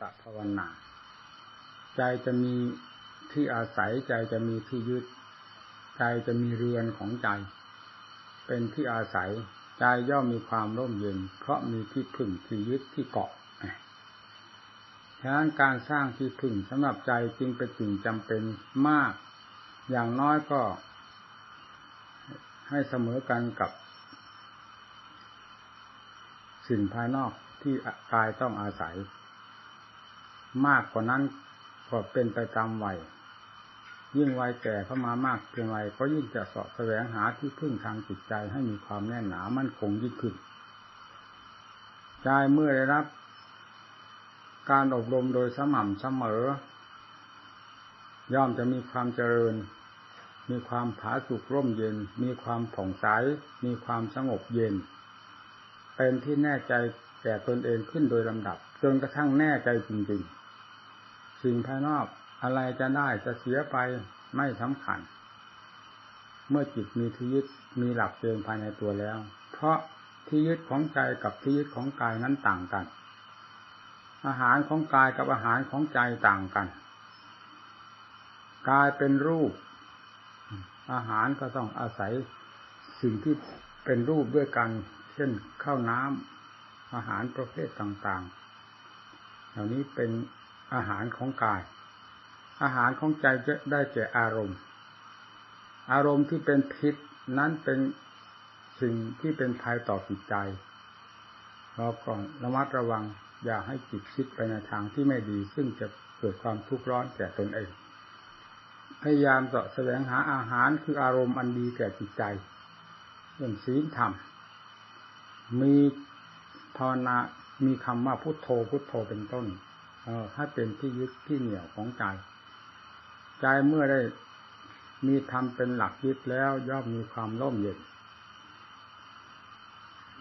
ตภาวนา ใจจะมีที่อาศัยใจจะมีที่ยึด ใจจะมีเรือนของใจ เป็นที่อาศัยใจย่อมมีความร่มเย็น เพราะมีที่พึ่งที่ยึดที่เกาะฉะนั้นการสร้างที่พึ่งสำหรับใจจึงเป็นสิ่งจำเป็นมาก อย่างน้อยก็ ให้เสมอกันกับ สิ่งภายนอกที่กายต้องอาศัย มากกว่านั้นก็เป็นไปตามวัยยิ่งวัยแก่เข้ามามากเพียงไรก็ยิ่งจะสาะแสวงหาที่พึ่งทางจิตใจให้มีความแน่นหนามั่นคงยิ่งขึ้นใจเมื่อได้รับ การอบรมโดยสม่ำเสมอย่อมจะมีความเจริญ มีความผาสุกร่มเย็น มีความผ่องใส มีความสงบเย็น เป็นที่แน่ใจแก่ตนเองขึ้นโดยลำดับ จนกระทั่งแน่ใจจริงๆ สิ่งภายนอกอะไรจะได้จะเสียไปไม่สำคัญ เมื่อจิตมีที่ยึดมีหลักเกณฑ์ภายในตัวแล้ว เพราะที่ยึดของใจกับที่ยึดของกายนั้นต่างกัน อาหารของกายกับอาหารของใจต่างกัน กายเป็นรูป อาหารก็ต้องอาศัยสิ่งที่เป็นรูปด้วยกัน เช่นข้าวน้ำอาหารประเภทต่างๆ เหล่านี้เป็น อาหารของกาย อาหารของใจจะได้แก่อารมณ์ อารมณ์ที่เป็นพิษนั้นเป็นสิ่งที่เป็นภัยต่อจิตใจเราก่อนระมัดระวังอย่าให้จิตคิดไปในทางที่ไม่ดี ซึ่งจะเกิดความทุกข์ร้อนแก่ตนเอง พยายามเสาะแสวงหาอาหารคืออารมณ์อันดีแก่จิตใจเรื่องศีลธรรม มีภาวนา มีคำว่าพุทโธพุทโธเป็นต้น เออถ้เป็นที่ยึดที่เหนี่ยวของใจ ใจเมื่อได้มีธรรมเป็นหลักยึดแล้วย่อมมีความร่มเย็น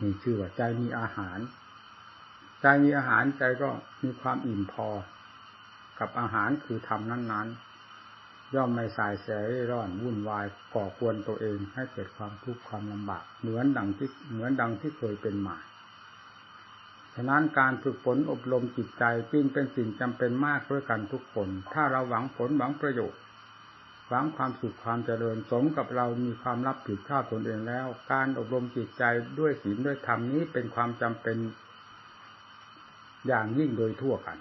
นี่ชื่อว่าใจมีอาหาร ใจมีอาหารใจก็มีความอิ่มพอ กับอาหารคือธรรมนั้น ๆ ย่อมไม่สายแสร้อนวุ่นวายก่อควรตัวเองให้เกิดความทุกข์ความลำบาก เหมือนดังที่เหมือนดังที่เคยเป็นมา ฉะนั้นการฝึกฝนอบรมจิตใจจึงเป็นสิ่งจำเป็นมากด้วยกันทุกคน ถ้าเราหวังผลหวังประโยชน์หวังความสุขความเจริญสมกับเรามีความรับผิดชอบตนเองแล้ว การอบรมจิตใจด้วยศีลด้วยธรรมนี้เป็นความจำเป็น อย่างยิ่งโดยทั่วกัน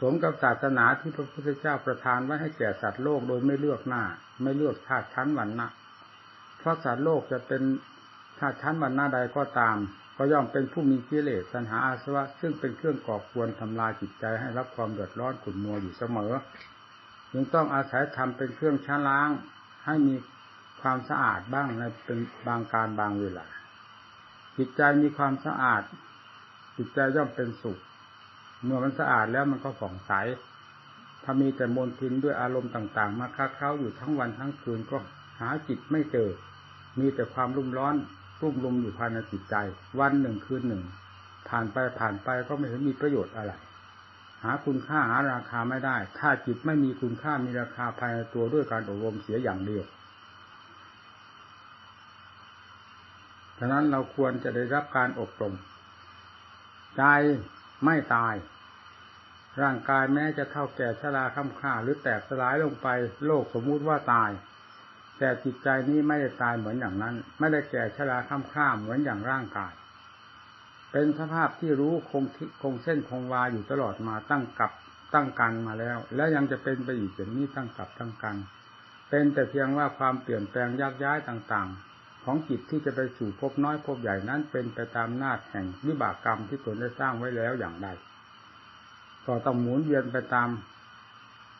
สมกับศาสนาที่พระพุทธเจ้าประทานไว้ให้แก่สัตว์โลกโดยไม่เลือกหน้า ไม่เลือกชาติชั้นวรรณะเพราะสัตว์โลกจะเป็นชาติชั้นวรรณะใดก็ตาม ก็ย่อมเป็นผู้มีกิเลสสัญหาอาสวะ ซึ่งเป็นเครื่องก่อควรทำลายจิตใจให้รับความเดือดร้อนขุ่นมัวอยู่เสมอ จึงต้องอาศัยทำเป็นเครื่องช้ล้าง ให้มีความสะอาดบ้างในเป็นบางการบางเวลา จิตใจมีความสะอาด จิตใจย่อมเป็นสุข เมื่อมันสะอาดแล้วมันก็ผ่องใสถ้ามีแต่มลทินด้วยอารมณ์ต่าง ๆ มาค้าเข้าอยู่ทั้งวันทั้งคืนก็หาจิตไม่เจอ มีแต่ความรุ่มร้อน รุ่มรุมอยู่ภายในจิตใจ วันหนึ่งคืนหนึ่ง ผ่านไปผ่านไปก็ไม่เห็นมีประโยชน์อะไร หาคุณค่าหาราคาไม่ได้ ถ้าจิตไม่มีคุณค่ามีราคาภายในตัวด้วยการอบรมเสียอย่างเดียวฉะนั้นเราควรจะได้รับการอบรมใจไม่ตาย ร่างกายแม้จะเท่าแก่ชราค่ำค่าหรือแตกสลายลงไป โลกสมมุติว่าตาย แต่จิตใจนี้ไม่ได้ตายเหมือนอย่างนั้น ไม่ได้แก่ชราค่ำค่าเหมือนอย่างร่างกาย เป็นสภาพที่รู้คงคงเส้นคงวาอยู่ตลอดมาตั้งกับตั้งกันมาแล้ว และยังจะเป็นไปอีกอย่างนี้ตั้งกับตั้งกัน เป็นแต่เพียงว่าความเปลี่ยนแปลงยักย้ายต่างๆ ของจิตที่จะไปสู่ภพน้อยภพใหญ่นั้น เป็นไปตามนาจแห่งวิบากกรรมที่ตนได้สร้างไว้แล้วอย่างใดก็ต้องหมุนเวียนไปตาม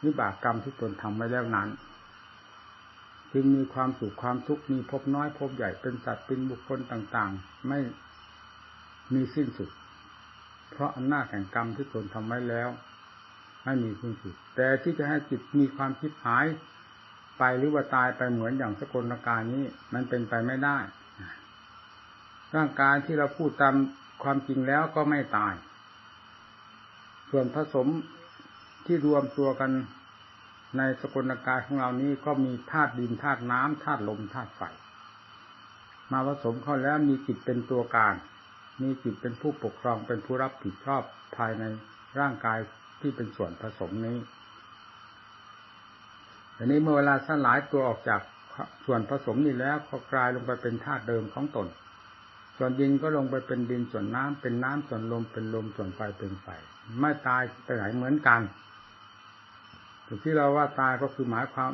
วิบากกรรมที่ตนทำไว้แล้วนั้น จึงมีความสุขความทุกข์มีพบน้อยพบใหญ่เป็นสัตว์เป็นบุคคลต่างๆ ไม่มีสิ้นสุด เพราะอำนาจแห่งกรรมที่ตนทำไว้แล้วไม่มีสิ้นสุด แต่ที่จะให้จิตมีความคิดหายไปหรือว่าตายไปเหมือนอย่างสกลกานี้ มันเป็นไปไม่ได้ ร่างกายที่เราพูดตามความจริงแล้วก็ไม่ตาย ส่วนผสมที่รวมตัวกัน ในสกุลกายของเรานี้ก็มีธาตุดินธาตุน้ำธาตุลมธาตุไฟมาผสมเข้าแล้วมีจิตเป็นตัวการ มีจิตเป็นผู้ปกครองเป็นผู้รับผิดชอบภายในร่างกายที่เป็นส่วนผสมนี้อันนี้เมื่อเวลาสลายตัวออกจากส่วนผสมนี้แล้วก็กลายลงไปเป็นธาตุเดิมของตน ส่วนดินก็ลงไปเป็นดินส่วนน้ำเป็นน้ำส่วนลมเป็นลมส่วนไฟเป็นไฟไม่ตายไปไหนเหมือนกัน ที่เราว่าตายก็คือหมายความ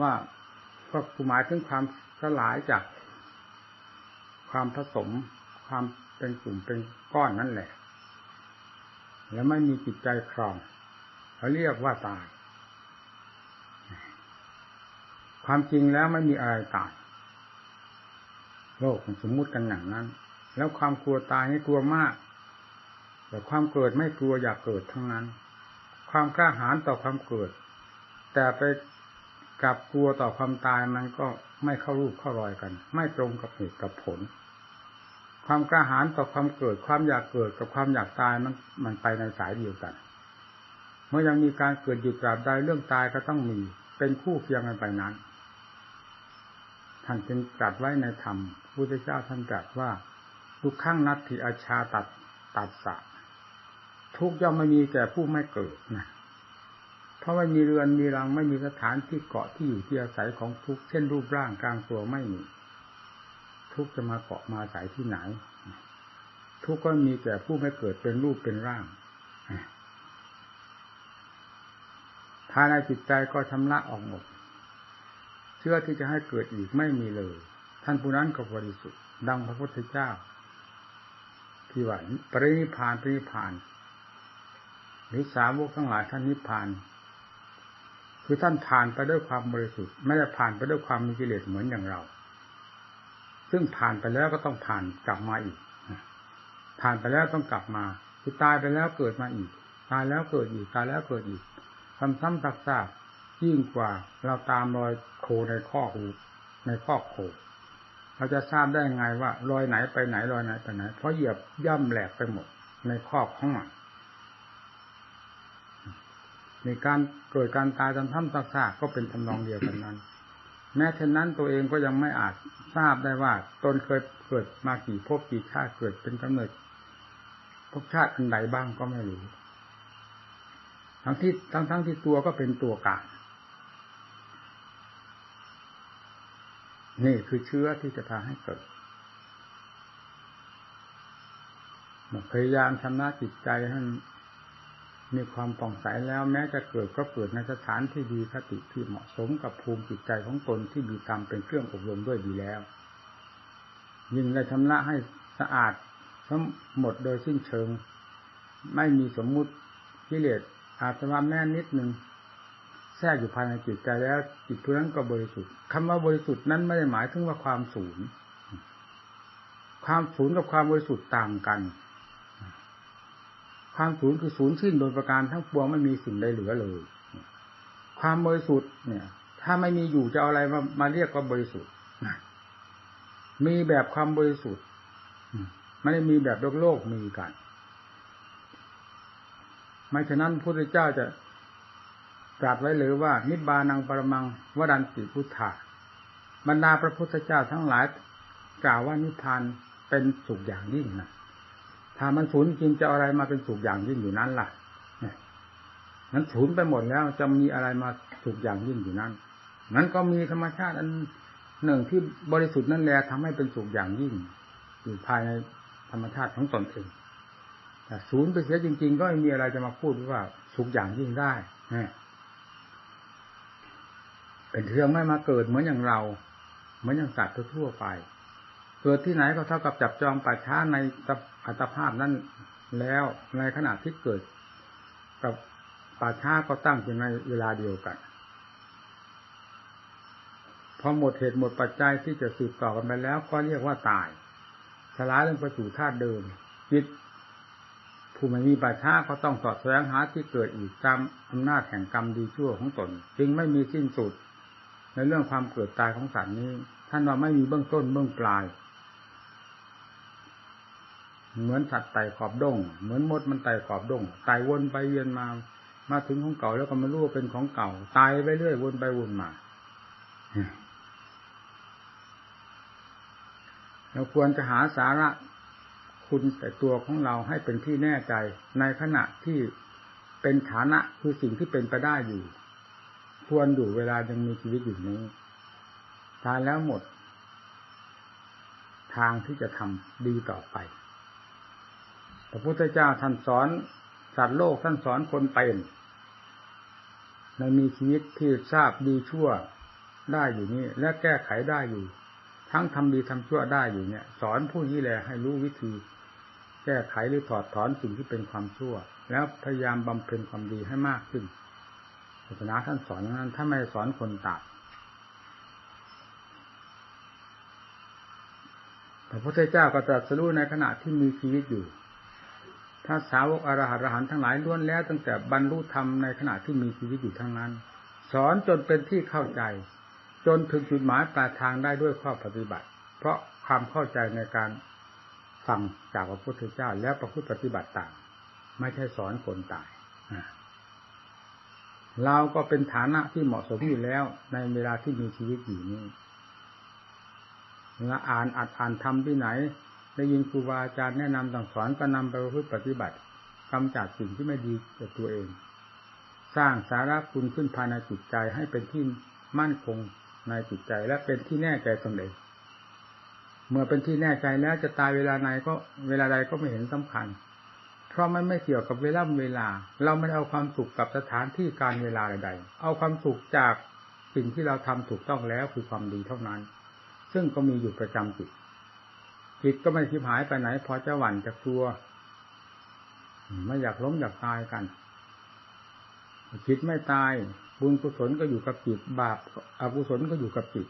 ว่าก็คือหมายถึงความสลายจากความผสมความเป็นกลุ่มเป็นก้อนนั่นแหละ แล้วไม่มีจิตใจครองเขาเรียกว่าตาย ความจริงแล้วไม่มีอะไรตายโลกสมมุติกันอย่างนั้น แล้วความกลัวตายนี่กลัวมาก แต่ความเกิดไม่กลัวอยากเกิดทั้งนั้น ความกล้าหาญต่อความเกิด แต่ไปกับกลัวต่อความตายมันก็ไม่เข้ารูปเข้ารอยกัน ไม่ตรงกับเหตุกับผล ความกล้าหาญต่อความเกิด ความอยากเกิดกับความอยากตายมันมันไปในสายเดียวกัน เมื่อยังมีการเกิดอยู่ตราบใดเรื่องตายก็ต้องมีเป็นคู่เคียงกันไปนั้นท่านจึงตรัสไว้ในธรรมพุทธเจ้าท่านตรัสว่าทุกขั้งนัตถิอาชาตัดตัดสะ ทุกย่อมไม่มีแก่ผู้ไม่เกิดนะเพราะว่ามีเรือนมีรังไม่มีสถานที่เกาะที่อยู่ที่อาศัยของทุกเช่นรูปร่างกลางตัวไม่มีทุกจะมาเกาะมาอาศัยที่ไหน ทุกก็มีแก่ผู้ไม่เกิดเป็นรูปเป็นร่างภายในจิตใจก็ชำระออกหมด เชื่อที่จะให้เกิดอีกไม่มีเลย ท่านผู้นั้นก็บริสุทธิ์ดังพระพุทธเจ้าที่ว่าปรินิพานปรินิพาน หรือสาวกทั้งหลายท่านนิพพาน คือท่านผ่านไปด้วยความบริสุทธิ์ไม่ได้ผ่านไปด้วยความมีกิเลสเหมือนอย่างเรา ซึ่งผ่านไปแล้วก็ต้องผ่านกลับมาอีก ผ่านไปแล้วต้องกลับมา คือตายไปแล้วเกิดมาอีก ตายแล้วเกิดอีกตายแล้วเกิดอีกซ้ำซ้ำซากๆยิ่งกว่าเราตามรอยโคในข้อหูในข้อโคเราจะทราบได้ไงว่ารอยไหนไปไหนรอยไหนไปไหน เพราะเหยียบย่ำแหลกไปหมดในข้อของมัน ในการเกิดการตายจำท่ำซากก็เป็นทำนองเดียวกันนั้น แม้เช่นนั้นตัวเองก็ยังไม่อาจทราบได้ว่า ตนเคยเกิดมากี่ภพกี่ชาติเกิดเป็นกำเนิดภพชาติอันใดบ้างก็ไม่รู้ ทั้งที่ทั้งทั้งที่ตัวก็เป็นตัวกลางนี่คือเชื้อที่จะพาให้เกิดพยายามชำระจิตใจให้ มีความป่องใสแล้วแม้จะเกิดก็เกิดในสถานที่ดีคติที่เหมาะสมกับภูมิจิตใจของตนที่มีกรรมเป็นเครื่องอบรมด้วยดีแล้ว ยิ่งได้ชำระให้สะอาดทั้งหมดโดยสิ้นเชิง ไม่มีสมมุติกิเลสอาสวะแม่นิดหนึ่งแทรกอยู่ภายในจิตใจแล้ว จิตผู้นั้นก็บริสุทธิ์คำว่าบริสุทธิ์นั้นไม่ได้หมายถึงว่าความสูญความสูญกับความบริสุทธิ์ต่างกัน ความศูนย์คือศูนย์สิ้นโดยประการทั้งปวงไม่มีสิ่งใดเหลือเลย ความบริสุทธิ์เนี่ย ถ้าไม่มีอยู่จะเอาอะไรมามาเรียกว่าบริสุทธิ์มีแบบความบริสุทธิ์ไม่ได้มีแบบโลกโลกมีกันไม่ฉะนั้นพระพุทธเจ้าจะตรัสไว้หรือว่า นิบานังปรมังวดันติพุทธาบรรดาพระพุทธเจ้าทั้งหลายกล่าวว่านิพพานเป็นสุขอย่างยิ่งนะ ถ้ามันสูญจริงจะอะไรมาเป็นสุขอย่างยิ่งอยู่นั้นล่ะนั้นสูญไปหมดแล้วจะมีอะไรมาสุขอย่างยิ่งอยู่นั้น นั้นก็มีธรรมชาติอันหนึ่งที่บริสุทธิ์นั่นแหละทำให้เป็นสุขอย่างยิ่ง อยู่ภายในธรรมชาติของตนเองแต่ศูนย์ไปเสียจริง ๆ ก็ไม่มีอะไรจะมาพูดว่าสุขอย่างยิ่งได้เป็นเรื่องไม่มาเกิดเหมือนอย่างเรา เหมือนอย่างสัตว์ทั่วไป เกิดที่ไหนก็เท่ากับจับจองป่าช้าในอัตภาพนั้นแล้วในขณะที่เกิด กับป่าช้าก็ตั้งอยู่ในเวลาเดียวกันพอหมดเหตุหมดปัจจัยที่จะสืบต่อกันไปแล้ว ก็เรียกว่าตายสลายลงไปสู่ธาตุเดิมจิตผู้ไม่มีป่าช้าก็ต้องสอดแสวงหาที่เกิดอีกตามอำนาจแห่งกรรมดีชั่วของตน จึงไม่มีสิ้นสุด ในเรื่องความเกิดตายของสัตว์นี้ ท่านว่าไม่มีเบื้องต้นเบื้องปลาย เหมือนสัตว์ไต่ขอบดง เหมือนมดมันไต่ขอบดงไต่วนไปเวียนมา มาถึงของเก่าแล้วก็มารู้ว่าเป็นของเก่าตายไปเรื่อยวนไปวนมาเราควรจะหาสาระคุณแต่ตัวของเราให้เป็นที่แน่ใจ ในขณะที่เป็นฐานะคือสิ่งที่เป็นไปได้อยู่ ควรอยู่เวลายังมีชีวิตอยู่นี้ตายแล้วหมด ทางที่จะทำดีต่อไป พระพุทธเจ้าท่านสอนสัตว์โลกท่านสอนคนเป็นในมีชีวิตที่ทราบดีชั่วได้อยู่นี่และแก้ไขได้อยู่ ทั้งทำดีทำชั่วได้อยู่เนี่ย สอนผู้นี้แหละให้รู้วิธี แก้ไขหรือถอดถอนสิ่งที่เป็นความชั่ว แล้วพยายามบำเพ็ญความดีให้มากขึ้นศาสนาท่านสอนอย่างนั้นถ้าไม่สอนคนตายพระพุทธเจ้าก็ตรัสรู้ในขณะที่มีชีวิตอยู่ ถ้าสาวกอรหัตอรหันทั้งหลายล้วนแล้ว ตั้งแต่บรรลุธรรมในขณะที่มีชีวิตอยู่ทั้งนั้น สอนจนเป็นที่เข้าใจ จนถึงจุดหมายปลายทางได้ด้วยข้อปฏิบัติ เพราะความเข้าใจในการฟังจากพระพุทธเจ้า แล้วประพฤติปฏิบัติต่าง ไม่ใช่สอนคนตายเราก็เป็นฐานะที่เหมาะสมอยู่แล้ว ในเวลาที่มีชีวิตอยู่นี้เราอ่านอัดอ่านทำที่ไหน ได้ยินครูบาอาจารย์แนะนำต่งสอนก็นำไปประพฤติปฏิบัติกำจัดสิ่งที่ไม่ดีกับตัวเอง สร้างสาระคุณขึ้นภายในจิตใจให้เป็นที่มั่นคงในจิตใจและเป็นที่แน่ใจตนเองเมื่อเป็นที่แน่ใจแล้วจะตายเวลาไหนก็เวลาใดก็ไม่เห็นสำคัญ เพราะมันไม่เกี่ยวกับเวลาเวลา เราไม่เอาความสุขกับสถานที่การเวลาใดๆเอาความสุขจากสิ่งที่เราทำถูกต้องแล้วคือความดีเท่านั้น ซึ่งก็มีอยู่ประจำจิต จิตก็ไม่ทิพหายไปไหน พอจะหวั่นจะกลัว ไม่อยากล้มอยากตายกันจิตไม่ตาย บุญกุศลก็อยู่กับจิต บาปอกุศลก็อยู่กับจิต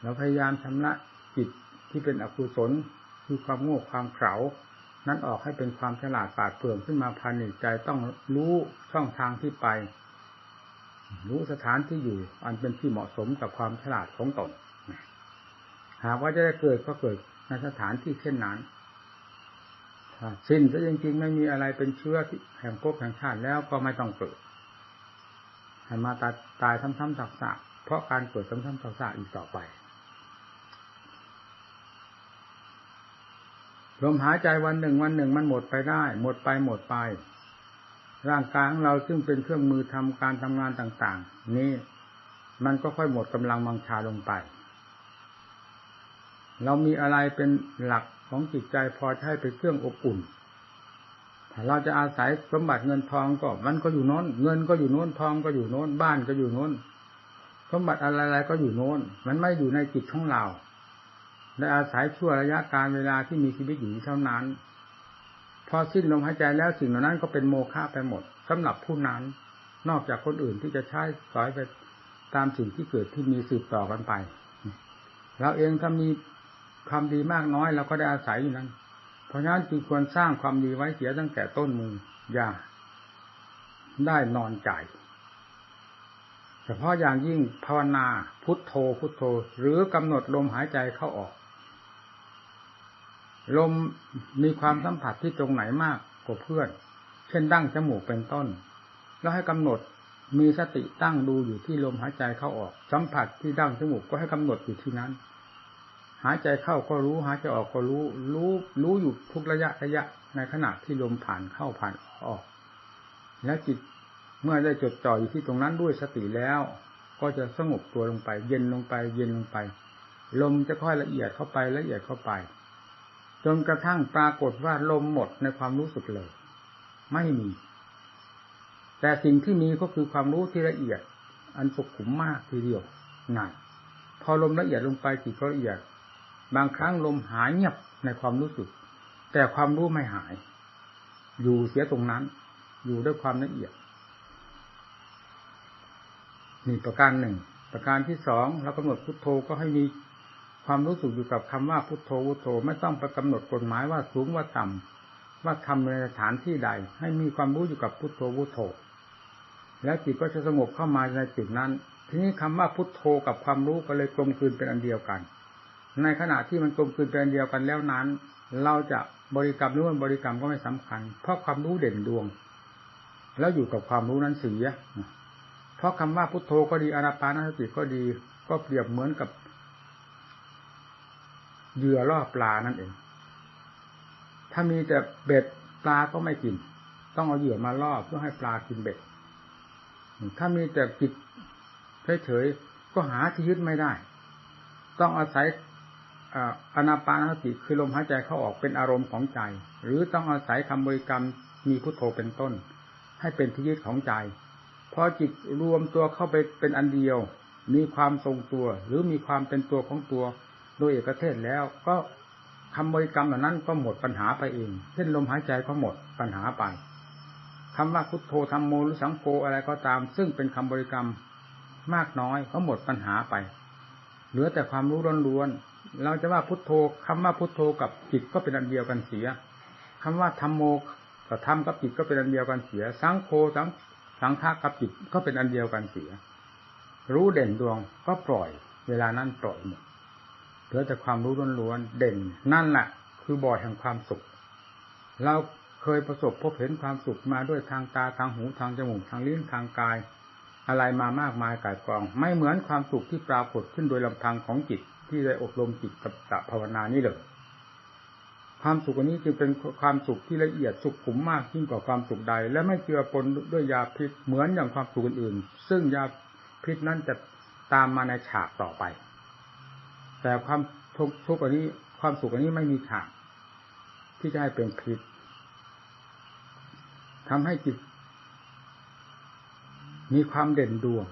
เราพยายามชำระจิตที่เป็นอกุศลคือความโง่ความเขลานั้นออกให้เป็นความฉลาดปาดเปลืองขึ้นมาภายในใจต้องรู้ช่องทางที่ไป รู้สถานที่อยู่ อันเป็นที่เหมาะสมกับความฉลาดของตน หากว่าจะได้เกิดก็เกิด ในสถานที่เช่นนั้นสิ้นซะจริงๆไม่มีอะไรเป็นเชื้อที่แห่งภพแห่งชาติแล้วก็ไม่ต้องเกิดให้มาตายตายซ้ำๆซักๆเพราะการเกิดซ้ำๆซักๆอีกต่อไปลมหายใจวันหนึ่งวันหนึ่งมันหมดไปได้ หมดไปหมดไป ร่างกายของเราซึ่งเป็นเครื่องมือทำการทำงานต่าง ๆ นี่มันก็ค่อยหมดกำลังมังชาลงไป เรามีอะไรเป็นหลักของจิตใจพอใช้เป็นเครื่องอบอุ่นถ้าเราจะอาศัยสมบัติเงินทองก็มันก็อยู่โน้น เงินก็อยู่โน้นทองก็อยู่โน้น บ้านก็อยู่โน้น สมบัติอะไรๆก็อยู่โน้น มันไม่อยู่ในจิตของเราได้อาศัยชั่วระยะการเวลาที่มีชีวิตอยู่เท่านั้น พอสิ้นลมหายใจแล้วสิ่งเหล่านั้นก็เป็นโมฆะไปหมดสำหรับผู้นั้น นอกจากคนอื่นที่จะใช้สอยไปตามสิ่งที่เกิดที่มีสืบต่อกันไปเราเองถ้ามี ความดีมากน้อยเราก็ได้อาศัยอยู่นั้น เพราะฉะนั้นจึงควรสร้างความดีไว้เสียตั้งแต่ต้นมืออย่าได้นอนใจเฉพาะอย่างยิ่งภาวนาพุทโธพุทโธ หรือกำหนดลมหายใจเข้าออก ลมมีความสัมผัสที่ตรงไหนมากกว่าเพื่อน เช่นดั้งจมูกเป็นต้น แล้วให้กำหนดมีสติตั้งดูอยู่ที่ลมหายใจเข้าออก สัมผัสที่ดั้งจมูกก็ให้กำหนดอยู่ที่นั้น หายใจเข้าก็รู้ หายใจออกก็รู้ รู้รู้อยู่ทุกระยะระยะในขณะที่ลมผ่านเข้าผ่านออก แล้วจิตเมื่อได้จดจ่ออยู่ที่ตรงนั้นด้วยสติแล้ว ก็จะสงบตัวลงไป เย็นลงไป เย็นลงไป ลมจะค่อยละเอียดเข้าไปละเอียดเข้าไป จนกระทั่งปรากฏว่าลมหมดในความรู้สึกเลย ไม่มี แต่สิ่งที่มีก็คือความรู้ที่ละเอียด อันสุขุมมากทีเดียวนั่นพอลมละเอียดลงไปจิตก็ละเอียด บางครั้งลมหายเงียบในความรู้สึก แต่ความรู้ไม่หาย อยู่เสียตรงนั้น อยู่ด้วยความละเอียดนี่ประการหนึ่ง ประการที่สองเรากำหนดพุทโธก็ให้มีความรู้สึกอยู่กับคำว่าพุทโธพุทโธ ไม่ต้องไปกำหนดกฎหมายว่าสูงว่าต่ำว่าทำในสถานที่ใด ให้มีความรู้อยู่กับพุทโธพุทโธ แล้วจิตก็จะสงบเข้ามาในจุดนั้น ทีนี้คำว่าพุทโธกับความรู้ก็เลยกลมกลืนเป็นอันเดียวกัน ในขณะที่มันกลมกลืนเป็นเดียวกันแล้วนั้น เราจะบริกรรมหรือมันบริกรรมก็ไม่สำคัญ เพราะความรู้เด่นดวง แล้วอยู่กับความรู้นั้นเสียเพราะคำว่าพุทโธก็ดีอาราปานสติก็ดี ก็เปรียบเหมือนกับเหยื่อล่อปลานั่นเอง ถ้ามีแต่เบ็ดปลาก็ไม่กิน ต้องเอาเหยื่อมาล่อเพื่อให้ปลากินเบ็ด ถ้ามีแต่จิตเฉยๆก็หาที่ยึดไม่ได้ ต้องอาศัย อนาปานสติคือลมหายใจเข้าออกเป็นอารมณ์ของใจ หรือต้องอาศัยคำบริกรรมมีพุทโธเป็นต้น ให้เป็นที่ยึดของใจพอจิตรวมตัวเข้าไปเป็นอันเดียว มีความทรงตัว หรือมีความเป็นตัวของตัว โดยเอกเทศแล้วก็คำบริกรรมเหล่านั้นก็หมดปัญหาไปเองเช่นลมหายใจก็หมดปัญหาไปคำว่าพุทโธธรรมโมหรือสังโฆอะไรก็ตาม ซึ่งเป็นคำบริกรรมมากน้อยก็หมดปัญหาไป เหลือแต่ความรู้ล้วน เราจะว่าพุทโธคำว่าพุทโธกับจิตก็เป็นอันเดียวกันเสียคำว่าธรรมโมกับธรรมกับจิตก็เป็นอันเดียวกันเสีย สังโฆสังสังฆากับจิตก็เป็นอันเดียวกันเสีย รู้เด่นดวงก็ปล่อย เวลานั้นปล่อยหมดเหลือแต่ความรู้ล้วนๆเด่นนั่นแหละคือบ่อแห่งความสุข เราเคยประสบพบเห็นความสุขมาด้วยทางตาทางหูทางจมูกทางลิ้นทางกาย อะไรมามากมายกายกอง ไม่เหมือนความสุขที่ปรากฏขึ้นโดยลำพังของจิต ที่ได้อบรมจิตกับตภาวนานี้เลยความสุขอันนี้จึงเป็นความสุขที่ละเอียดสุขขุมมากยิ่งกว่าความสุขใด และไม่เจือปนด้วยยาพิษเหมือนอย่างความสุขอื่นๆ ซึ่งยาพิษนั้นจะตามมาในฉากต่อไป แต่ความทุกทุกอันนี้ ความสุขอันนี้ไม่มีฉาก ที่จะให้เป็นพิษทำให้จิต มีความเด่นดวง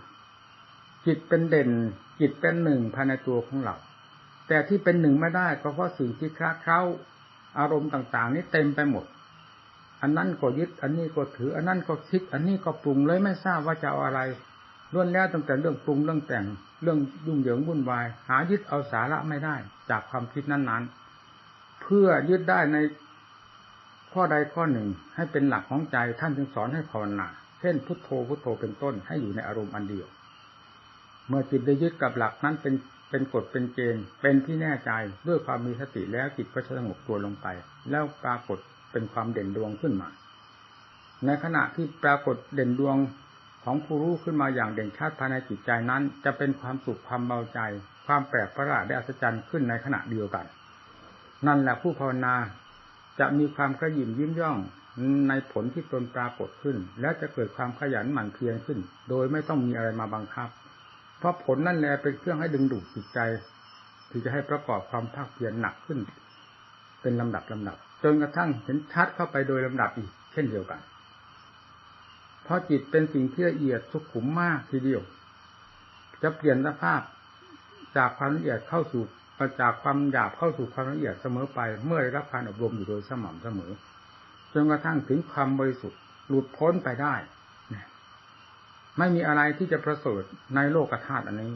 จิตเป็นเด่น จิตเป็นหนึ่งภายในตัวของเรา แต่ที่เป็นหนึ่งไม่ได้ก็เพราะสิ่งที่คลาเคล้าอารมณ์ต่างๆ นี้เต็มไปหมด อันนั้นก็ยึด อันนี้ก็ถือ อันนั้นก็คิด อันนี้ก็ปรุงเลยไม่ทราบว่าจะเอาอะไรล้วนแล้วตั้งแต่เรื่องปรุงเรื่องแต่งเรื่องยุ่งเหยิงวุ่นวาย หายึดเอาสาระไม่ได้ จากความคิดนั้นๆ เพื่อยึดได้ในข้อใดข้อหนึ่งให้เป็นหลักของใจท่านจึงสอนให้ภาวนาเช่นพุทโธพุทโธเป็นต้นให้อยู่ในอารมณ์อันเดียว เมื่อจิตได้ยึดกับหลักนั้นเป็น เป็นกฎเป็นเกณฑ์เป็นที่แน่ใจด้วยความมีสติแล้วจิตก็จะสงบตัวลงไป แล้วปรากฏเป็นความเด่นดวงขึ้นมา ในขณะที่ปรากฏเด่นดวงของผู้รู้ขึ้นมาอย่างเด่นชัดภายในจิตใจนั้น จะเป็นความสุขความเบาใจ ความแปลกประหลาดและอัศจรรย์ขึ้นในขณะเดียวกัน นั่นแหละผู้ภาวนาจะมีความกระยิมยิ้มย่องในผลที่ตนปรากฏขึ้น และจะเกิดความขยันหมั่นเพียรขึ้น โดยไม่ต้องมีอะไรมาบังคับ เพราะผลนั่นแหละเป็นเครื่องให้ดึงดูดจิตใจ ที่จะให้ประกอบความภาคเพียรหนักขึ้น เป็นลำดับลำดับ จนกระทั่งเห็นชัดเข้าไปโดยลำดับอีก เช่นเดียวกัน เพราะจิตเป็นสิ่งที่ละเอียดสุขุมมากทีเดียว จะเปลี่ยนสภาพจากความละเอียดเข้าสู่จากความหยาบเข้าสู่ความละเอียดเสมอไป เมื่อได้รับการอบรมอยู่โดยสม่ำเสมอจนกระทั่งถึงความบริสุทธิ์หลุดพ้นไปได้ ไม่มีอะไรที่จะประเสริฐในโลกธาตุอันนี้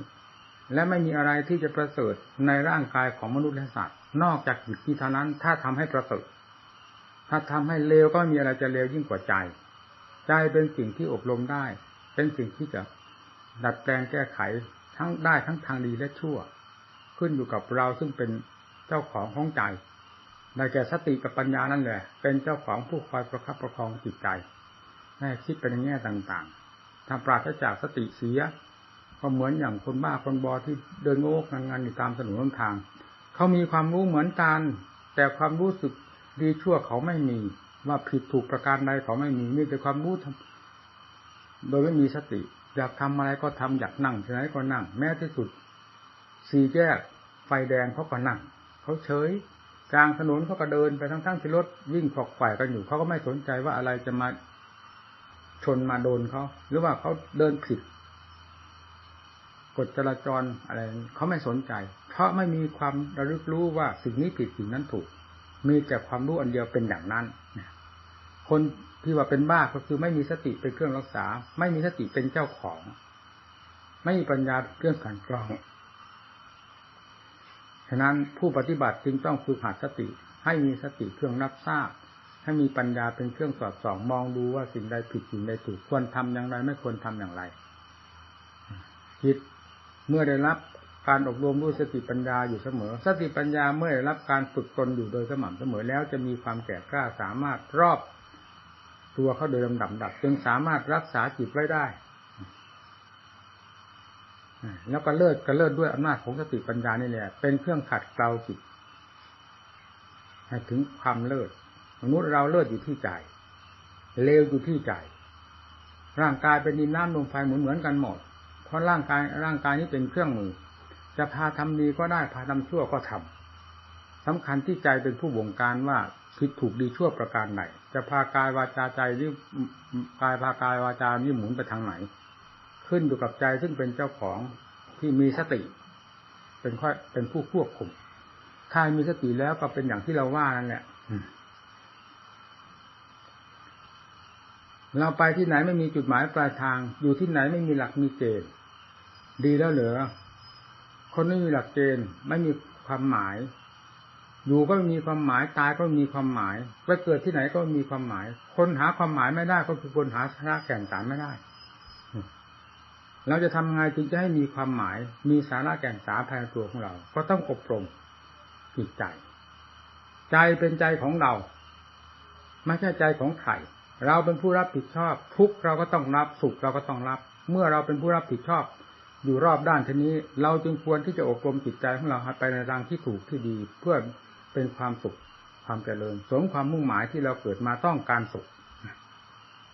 และไม่มีอะไรที่จะประเสริฐในร่างกายของมนุษย์และสัตว์นอกจากจิตที่เท่านั้น ถ้าทำให้ประเสริฐ ถ้าทำให้เลวก็มีอะไรจะเลวยิ่งกว่าใจ ใจเป็นสิ่งที่อบรมได้ เป็นสิ่งที่จะดัดแปลงแก้ไขทั้งได้ทั้งทางดีและชั่ว ขึ้นอยู่กับเราซึ่งเป็นเจ้าของของใจได้แก่สติกับปัญญานั่นแหละ เป็นเจ้าของผู้คอยประคับประคองจิตใจให้คิดไปในแง่ต่าง ถ้าปราศจากสติเสีย ก็เหมือนอย่างคนบ้าคนบอที่เดินโง่งานอยู่ตามถนนทาง เขามีความรู้เหมือนกัน แต่ความรู้สึกดีชั่วเขาไม่มี ว่าผิดถูกประการใดเขาไม่มีมีแต่ความรู้โดยไม่มีสติ อยากทำอะไรก็ทำอยากนั่งที่ไหนก็นั่ง แม้ที่สุดสี่แยกไฟแดงเขาก็นั่งเขาเฉยกลางถนนเขาก็เดินไปทั้งๆที่รถวิ่งขอกไฟกันอยู่เขาก็ไม่สนใจว่าอะไรจะมา ชนมาโดนเขาหรือว่าเขาเดินผิดกฎจราจรอะไรเขาไม่สนใจ เพราะไม่มีความระลึกรู้ว่าสิ่งนี้ผิดสิ่งนั้นถูก มีแต่ความรู้อันเดียวเป็นอย่างนั้นคนที่ว่าเป็นบ้าก็คือไม่มีสติเป็นเครื่องรักษา ไม่มีสติเป็นเจ้าของ ไม่มีปัญญาเครื่องการกรองฉะนั้นผู้ปฏิบัติจึงต้องฝึกหัดสติ ให้มีสติเครื่องรับทราบ ให้มีปัญญาเป็นเครื่องสอดส่องมองดูว่าสิ่งใดผิดสิ่งใดถูกควรทำอย่างไร ไม่ควรทำอย่างไรคิดเมื่อได้รับการอบรมรู้สติปัญญาอยู่เสมอ สติปัญญาเมื่อได้รับการฝึกตนอยู่โดยสม่ำเสมอแล้วจะมีความแก่กล้าสามารถรอบตัวเขาโดยลำดับดับจึงสามารถรักษาจิตไว้ได้แล้วก็เลิศก็เลิศด้วยอำนาจของสติปัญญานี่แหละเป็นเครื่องขัดเกลาจิตให้ถึงความเลิศ มนุษย์เราเลิศอยู่ที่ใจเลวอยู่ที่ใจร่างกายเป็นดินน้ำลมไฟเหมือนเหมือนกันหมด เพราะร่างกายร่างกายนี้เป็นเครื่องมือ จะพาทำดีก็ได้พาทำชั่วก็ทำสำคัญที่ใจเป็นผู้บงการว่าผิดถูกดีชั่วประการไหน จะพากายวาจาใจหรือกายพากายวาจานี่หมุนไปทางไหน ขึ้นอยู่กับใจซึ่งเป็นเจ้าของที่มีสติ เป็นค่อยเป็นผู้ควบคุมถ้ามีสติแล้วก็เป็นอย่างที่เราว่านั่นแหละ เราไปที่ไหนไม่มีจุดหมายปลายทาง อยู่ที่ไหนไม่มีหลักมีเกณฑ์ดีแล้วเหรอคนไม่มีหลักเกณฑ์ไม่มีความหมาย อยู่ก็ไม่มีความหมายตายก็มีความหมายไปเกิดที่ไหนก็มีความหมาย คนหาความหมายไม่ได้ก็คือคนหาชนะแก่นสารไม่ได้ เราจะทำไงจึงจะให้มีความหมาย มีสาระแก่นสารภายในตัวของเรา ก็ต้องอบรมจิตใจ ใจเป็นใจของเรา ไม่ใช่ใจของใคร เราเป็นผู้รับผิดชอบ ทุกเราก็ต้องรับสุขเราก็ต้องรับ เมื่อเราเป็นผู้รับผิดชอบ อยู่รอบด้านทีนี้ เราจึงควรที่จะอบรมจิตใจของเราไปในทางที่ถูกที่ดี เพื่อเป็นความสุขความเจริญ สมความมุ่งหมายที่เราเกิดมาต้องการสุข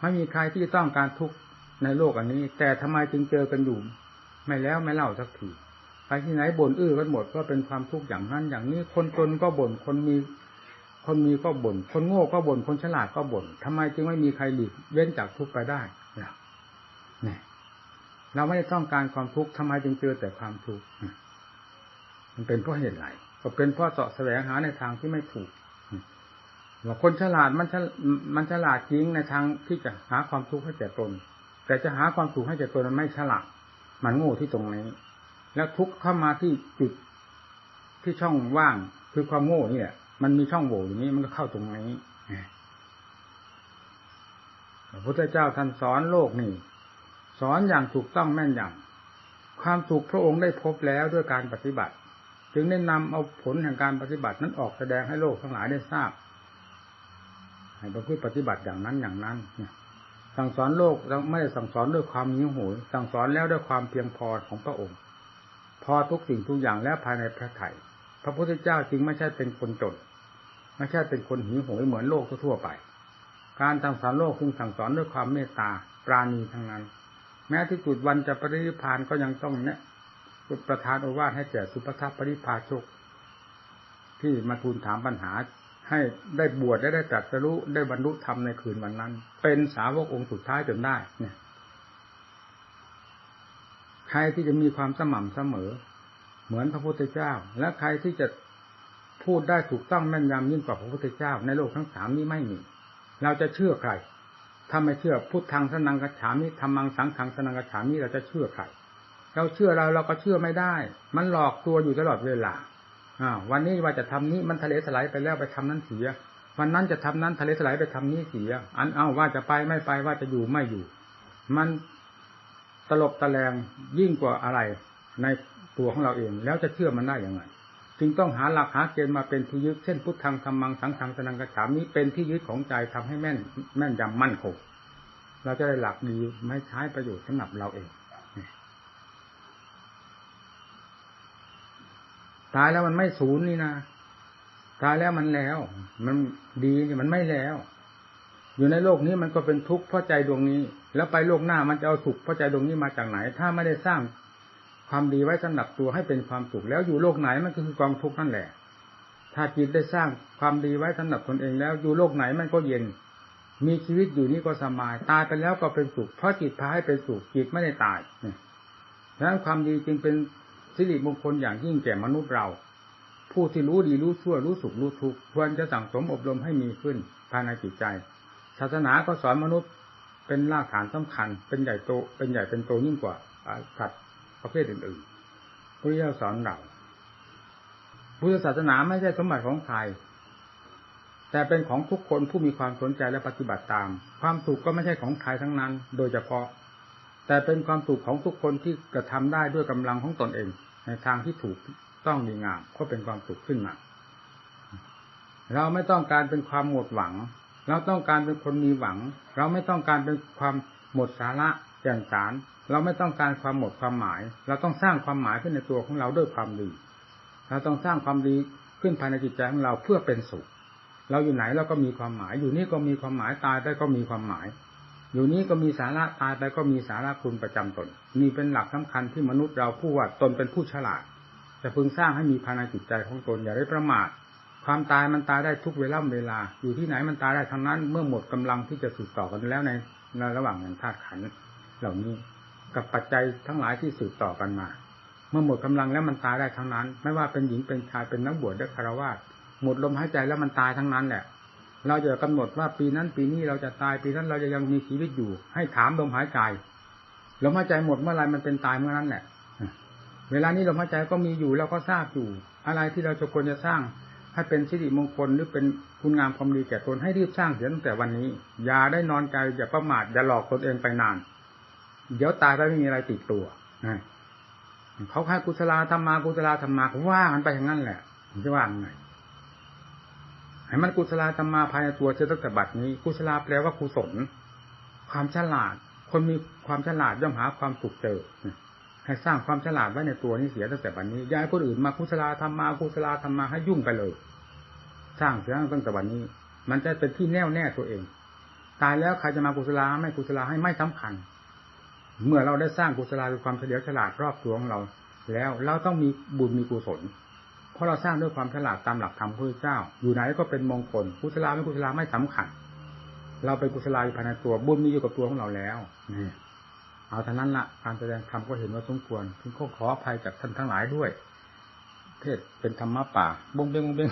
ไม่มีใครที่ต้องการทุกข์ในโลกอันนี้ แต่ทำไมจึงเจอกันอยู่ ไม่แล้วไม่เล่าสักทีไปที่ไหนบ่นอื้อกันหมดก็เป็นความทุกข์อย่างนั้นอย่างนี้ คนจนก็บ่นคนมี คนมีก็บ่นคนโง่ก็บ่นคนฉลาดก็บ่นทำไมจึงไม่มีใครหลีกเว้นจากทุกข์ไปได้เนี่ยเราไม่ได้ต้องการความทุกข์ทำไมจึงเจอแต่ความทุกข์มันเป็นเพราะเหตุไรก็เป็นเพราะเสาะแสวงหาในทางที่ไม่ถูกว่าคนฉลาดมันมันฉลาดจริงในทางที่จะหาความทุกข์ให้แก่ตน แต่จะหาความถูกให้แก่ตนมันไม่ฉลาด มันโง่ที่ตรงนี้ แล้วทุกข์เข้ามาที่จุดที่ช่องว่างคือความโง่นี่แหละ มันมีช่องโหว่อย่างนี้มันก็เข้าตรงนี้พระพุทธเจ้าท่านสอนโลกนี่ สอนอย่างถูกต้องแม่นยำความถูกพระองค์ได้พบแล้วด้วยการปฏิบัติ จึงได้นำเอาผลแห่งการปฏิบัตินั้นออกแสดงให้โลกทั้งหลายได้ทราบให้ประพฤติปฏิบัติอย่างนั้นอย่างนั้นเนี่ยสั่งสอนโลกเราไม่ได้สั่งสอนด้วยความหิวโหยสั่งสอนแล้วด้วยความเพียงพอของพระองค์ พอทุกสิ่งทุกอย่างแล้วภายในพระไถ่พระพุทธเจ้าจึงไม่ใช่เป็นคนจน ไม่ใช่เป็นคนหิวโหยเหมือนโลกทั่วไป การสั่งสอนโลกคือสั่งสอนด้วยความเมตตาปราณีทั้งนั้น แม้ที่จุดวันจะปริพานก็ยังต้องเนี่ยประธานโอวาทให้แก่สุภทัพปริพาชก ที่มาทูลถามปัญหาให้ได้บวชได้ได้ตรัสรู้ได้บรรลุธรรมในคืนวันนั้น เป็นสาวกองค์สุดท้ายจนได้เนี่ยใครที่จะมีความสม่ำเสมอ เหมือนพระพุทธเจ้า และใครที่จะ พูดได้ถูกต้องแม่นยำยิ่งกว่าพระพุทธเจ้า ในโลกทั้งสามนี้ไม่มี เราจะเชื่อใครถ้าไม่เชื่อพุทธังสนังกัจฉามิธรรมังสังขังสนังกัจฉามิเราจะเชื่อใครเราเชื่อเราเราก็เชื่อไม่ได้ มันหลอกตัวอยู่ตลอดเวลาอ้าวันนี้ว่าจะทำนี้มันทะเลถลายไปแล้วไปทำนั้นเสีย วันนั้นจะทำนั้นทะเลถลายไปทำนี้เสีย อันเอาว่าจะไปไม่ไปว่าจะอยู่ไม่อยู่ มันตลบตะแลงยิ่งกว่าอะไรในตัวของเราเอง แล้วจะเชื่อมันได้อย่างไร จึงต้องหาหลักหาเกณฑ์มาเป็นที่ยึดเช่นพุทธังธรรมังสังฆังสนังกระฉามนี้เป็นที่ยึดของใจทำให้แม่นแม่นยำมั่นคงเราจะได้หลักดีไม่ใช้ประโยชน์สำหรับเราเองตายแล้วมันไม่ศูนย์นี่นะตายแล้วมันแล้ว มันดีนี่มันไม่แล้ว อยู่ในโลกนี้มันก็เป็นทุกข์เพราะใจดวงนี้ แล้วไปโลกหน้ามันจะเอาสุขเพราะใจดวงนี้มาจากไหน ถ้าไม่ได้สร้าง ความดีไว้สำหรับตัวให้เป็นความสุขแล้วอยู่โลกไหนมันก็คือกองทุกข์นั่นแหละ ถ้าจิตได้สร้างความดีไว้สำหรับตนเองแล้ว อยู่โลกไหนมันก็เย็น มีชีวิตอยู่นี่ก็สบาย ตายไปแล้วก็เป็นสุข เพราะจิตพาให้เป็นสุขจิตไม่ได้ตายดังนั้นความดีจึงเป็นสิริมงคลอย่างยิ่งแก่มนุษย์เรา ผู้ที่รู้ดีรู้ชั่วรู้สุขรู้ทุกข์ควรจะสั่งสมอบรมให้มีขึ้นภายในจิตใจ ศาสนาก็สอนมนุษย์เป็นรากฐานสำคัญ เป็นใหญ่โตเป็นใหญ่เป็นโตยิ่งกว่าสัตว์ ประเภทอื่นๆพระเจ้าสอนเราพุทธศาสนาไม่ใช่สมบัติของใครแต่เป็นของทุกคนผู้มีความสนใจและปฏิบัติตาม ความสุขก็ไม่ใช่ของใครทั้งนั้น โดยเฉพาะ แต่เป็นความสุขของทุกคนที่กระทำได้ด้วยกำลังของตนเอง ในทางที่ถูกต้องมีงามก็เป็นความสุขขึ้นมาเราไม่ต้องการเป็นความหมดหวัง เราต้องการเป็นคนมีหวัง เราไม่ต้องการเป็นความหมดสาระแก่นสาร เราไม่ต้องการความหมดความหมาย เราต้องสร้างความหมายขึ้นในตัวของเราด้วยความดี เราต้องสร้างความดีขึ้นภายในจิตใจของเราเพื่อเป็นสุข เราอยู่ไหนเราก็มีความหมาย อยู่นี่ก็มีความหมายตายไปก็มีความหมาย อยู่นี้ก็มีสาระตายไปก็มีสาระคุณประจำตนนี่เป็นหลักสำคัญที่มนุษย์เราผู้ว่าตนเป็นผู้ฉลาดจะพึงสร้างให้มีภายในจิตใจของตนอย่าได้ประมาทความตายมันตายได้ทุกเวลาเวลา อยู่ที่ไหนมันตายได้ทั้งนั้น เมื่อหมดกำลังที่จะสืบต่อกันแล้วในระหว่างแห่งธาตุขันเหล่านี้ กับปัจจัยทั้งหลายที่สืบต่อกันมา เมื่อหมดกำลังแล้วมันตายได้ทั้งนั้น ไม่ว่าเป็นหญิงเป็นชายเป็นนักบวชและคารวะหมดลมหายใจแล้วมันตายทั้งนั้นแหละ เราจะกำหนดว่าปีนั้นปีนี้เราจะตายปีนั้นเราจะยังมีชีวิตอยู่ ให้ถามลมหายใจลมหายใจหมดเมื่อไรมันเป็นตายเมื่อนั้นแหละ เวลานี้ลมหายใจก็มีอยู่เราก็ทราบอยู่ อะไรที่เราจะควรจะสร้างให้เป็นสิริมงคลหรือเป็นคุณงามความดีแก่ตนให้รีบสร้างเสียตั้งแต่วันนี้ อย่าได้นอนใจอย่าประมาทอย่าหลอกตนเองไปนาน เดี๋ยวตายไปไม่มีอะไรติดตัวนะเขาให้กุศลธรรมากุศลธรรมาว่ากันไปอย่างนั้นแหละจะว่าไงให้มันกุศลธรรมาภายในตัวเจตั้งแต่บัดนี้ กุศลแปลว่ากุศล ความฉลาด คนมีความฉลาดย่อมหาความสุขเจอให้สร้างความฉลาดไว้ในตัวนี้เสียตั้งแต่บัดนี้ย้ายคนอื่นมากุศลธรรมากุศลธรรมาให้ยุ่งไปเลย สร้างเสียตั้งแต่บัดนี้ มันจะเป็นที่แน่วแน่ตัวเอง ตายแล้วใครจะมากุศลาไม่กุศลาให้ไม่สำคัญ เมื่อเราได้สร้างกุศลาคือความเฉลียวฉลาดรอบตัวของเรา แล้วเราต้องมีบุญมีกุศล เพราะเราสร้างด้วยความฉลาดตามหลักธรรมพระเจ้า อยู่ไหนก็เป็นมงคลกุศลาไม่กุศลาไม่สำคัญ เราเป็นกุศลาอยู่ภายในตัวบุญมีอยู่กับตัวของเราแล้วนี่เอาเท่านั้นละการแสดงธรรมก็เห็นว่าสมควรถึงขอขออภัยจากท่านทั้งหลายด้วย เทศเป็นธรรมะป่าบงเบงบงเบง